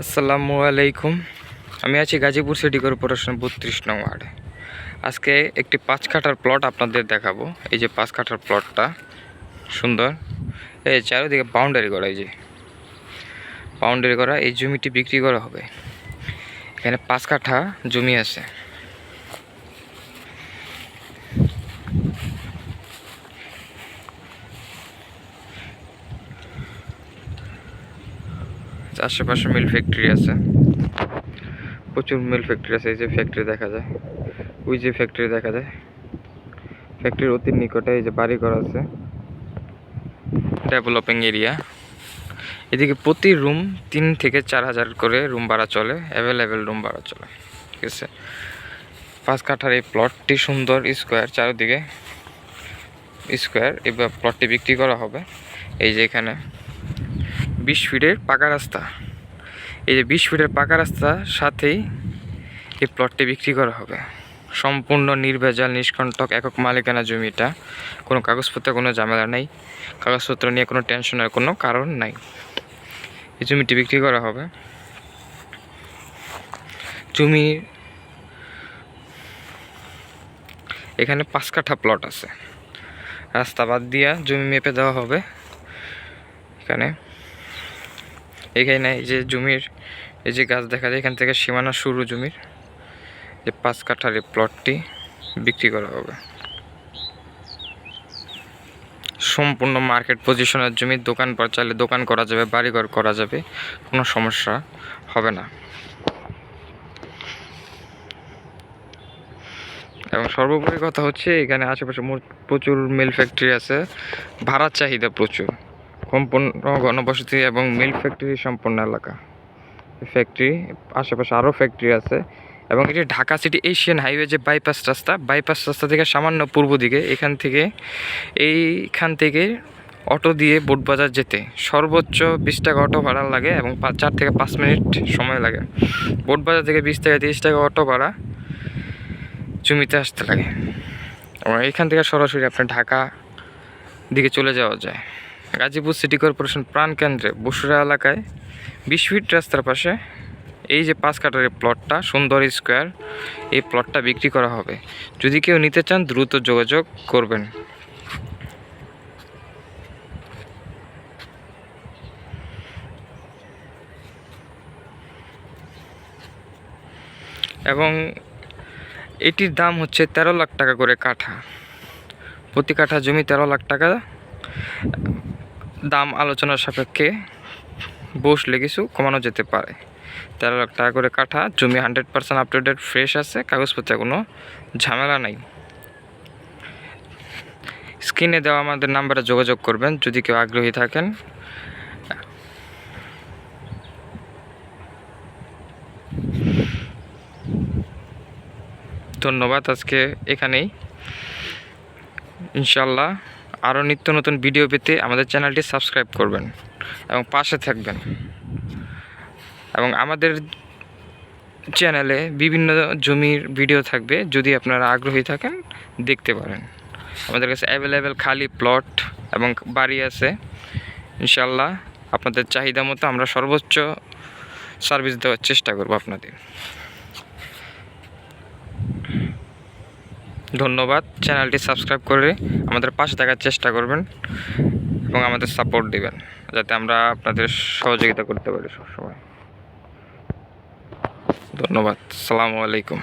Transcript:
আসসালামু আলাইকুম। আমি আছি গাজীপুর সিটি কর্পোরেশন বত্রিশ নং ওয়ার্ডে। আজকে একটি পাঁচ কাঠার প্লট আপনাদের দেখাবো। এই যে পাঁচ কাঠার প্লটটা সুন্দর। এই চারিদিকে বাউন্ডারি করা, এই যে বাউন্ডারি করা, এই জমিটি বিক্রি করা হবে। এখানে পাঁচ কাঠা জমি আছে। আশেপাশে মিল ফ্যাক্টরি আছে। প্রচুর মিল ফ্যাক্টরি আছে, এই যে ফ্যাক্টরি দেখা যায়। ওই যে ফ্যাক্টরি দেখা যায়। ফ্যাক্টরির অতি নিকটে এই যে বাড়ি ঘর আছে। ডেভেলপিং এরিয়া এদিকে প্রতি রুম তিন থেকে চার হাজার করে রুম ভাড়া চলে অ্যাভেলেবেল রুম ভাড়া চলে। ঠিক আছে? পাঁচ কাঠার এই প্লটটি সুন্দর স্কোয়ার চারিদিকে। স্কোয়ার এবার প্লটটি বিক্রি করা হবে। এই যে এখানে। বিশ ফিটের পাকা রাস্তা। এই যে বিশ ফিটের পাকা রাস্তার সাথেই এই প্লটটি বিক্রি করা হবে। সম্পূর্ণ নির্ভেজাল, নিষ্কণ্টক, একক মালিকানা জমিটা কোনো কাগজপত্র, কোনো ঝামেলা নেই। কাগজপত্র নিয়ে কোনো টেনশনের কোনো কারণ নাই। এই জমিটি বিক্রি করা হবে। জমি এখানে পাঁচ কাঠা প্লট আছে। রাস্তা বাদ দিয়া জমি মেপে দেওয়া হবে। এখানে এখানে এই যে জমির, এই যে গাছ দেখা যায়, এখান থেকে সীমানা শুরু জমির। যে পাঁচ কাঠার এই প্লটটি বিক্রি করা হবে। সম্পূর্ণ মার্কেট পজিশনের জমি দোকান পর চাইলে দোকান করা যাবে, বাড়িঘর করা যাবে, কোনো সমস্যা হবে না। এবং সর্বোপরি কথা হচ্ছে, এখানে আশেপাশে প্রচুর মিল ফ্যাক্টরি আছে, ভাড়ার চাহিদা প্রচুর। সম্পূর্ণ ঘনবসতি এবং মিল ফ্যাক্টরি সম্পন্ন এলাকা। ফ্যাক্টরি, আশেপাশে আরও ফ্যাক্টরি আছে। এবং এটি ঢাকা সিটি এশিয়ান হাইওয়ে যে বাইপাস রাস্তা বাইপাস রাস্তা থেকে সামান্য পূর্ব দিকে এখান থেকে, এইখান থেকে অটো দিয়ে বোটবাজার যেতে সর্বোচ্চ বিশ টাকা অটো ভাড়া লাগে এবং চার থেকে পাঁচ মিনিট সময় লাগে। বোটবাজার থেকে বিশ টাকা তিরিশ টাকা অটো ভাড়া জমিতে আসতে লাগে। এবং এখান থেকে সরাসরি আপনার ঢাকা দিকে চলে যাওয়া যায়। গাজীপুর সিটি কর্পোরেশন প্রাণকেন্দ্রে বসুরা এলাকায় বিশ ফিট রাস্তার পাশে এই যে পাঁচ কাটার প্লটটা সুন্দর স্কোয়ার এই প্লটটা বিক্রি করা হবে। যদি কেউ নিতে চান, দ্রুত যোগাযোগ করবেন। এবং এটির দাম হচ্ছে তেরো লাখ টাকা করে কাঠা। প্রতি কাঠা জমি তেরো লাখ টাকা। দাম আলোচনার সাপেক্ষে বসলে কিছু কমানো যেতে পারে। তেরো লাখ টাকা করে কাঠা, জমি hundred percent up to date fresh আছে, কাগজপত্রে কোনো ঝামেলা নাই। স্ক্রিনে দেওয়া আমাদের নাম্বারে যোগাযোগ করবেন, যদি কেউ আগ্রহী থাকেন। ধন্যবাদ, আজকে এখানেই। ইনশাল্লাহ আরও নিত্য নতুন ভিডিও পেতে আমাদের চ্যানেলটি সাবস্ক্রাইব করবেন এবং পাশে থাকবেন। এবং আমাদের চ্যানেলে বিভিন্ন জমির ভিডিও থাকবে যদি আপনারা আগ্রহী থাকেন দেখতে পারেন। আমাদের কাছে অ্যাভেলেবেল খালি প্লট এবং বাড়ি আছে। ইনশাল্লাহ আপনাদের চাহিদা মতো আমরা সর্বোচ্চ সার্ভিস দেওয়ার চেষ্টা করব আপনাদের। ধন্যবাদ। চ্যানেলটি সাবস্ক্রাইব করে আমাদের পাশে থাকার চেষ্টা করবেন এবং আমাদের সাপোর্ট দিবেন, যাতে আমরা আপনাদের সহযোগিতা করতে পারি সবসময়। ধন্যবাদ। সালামু আলাইকুম।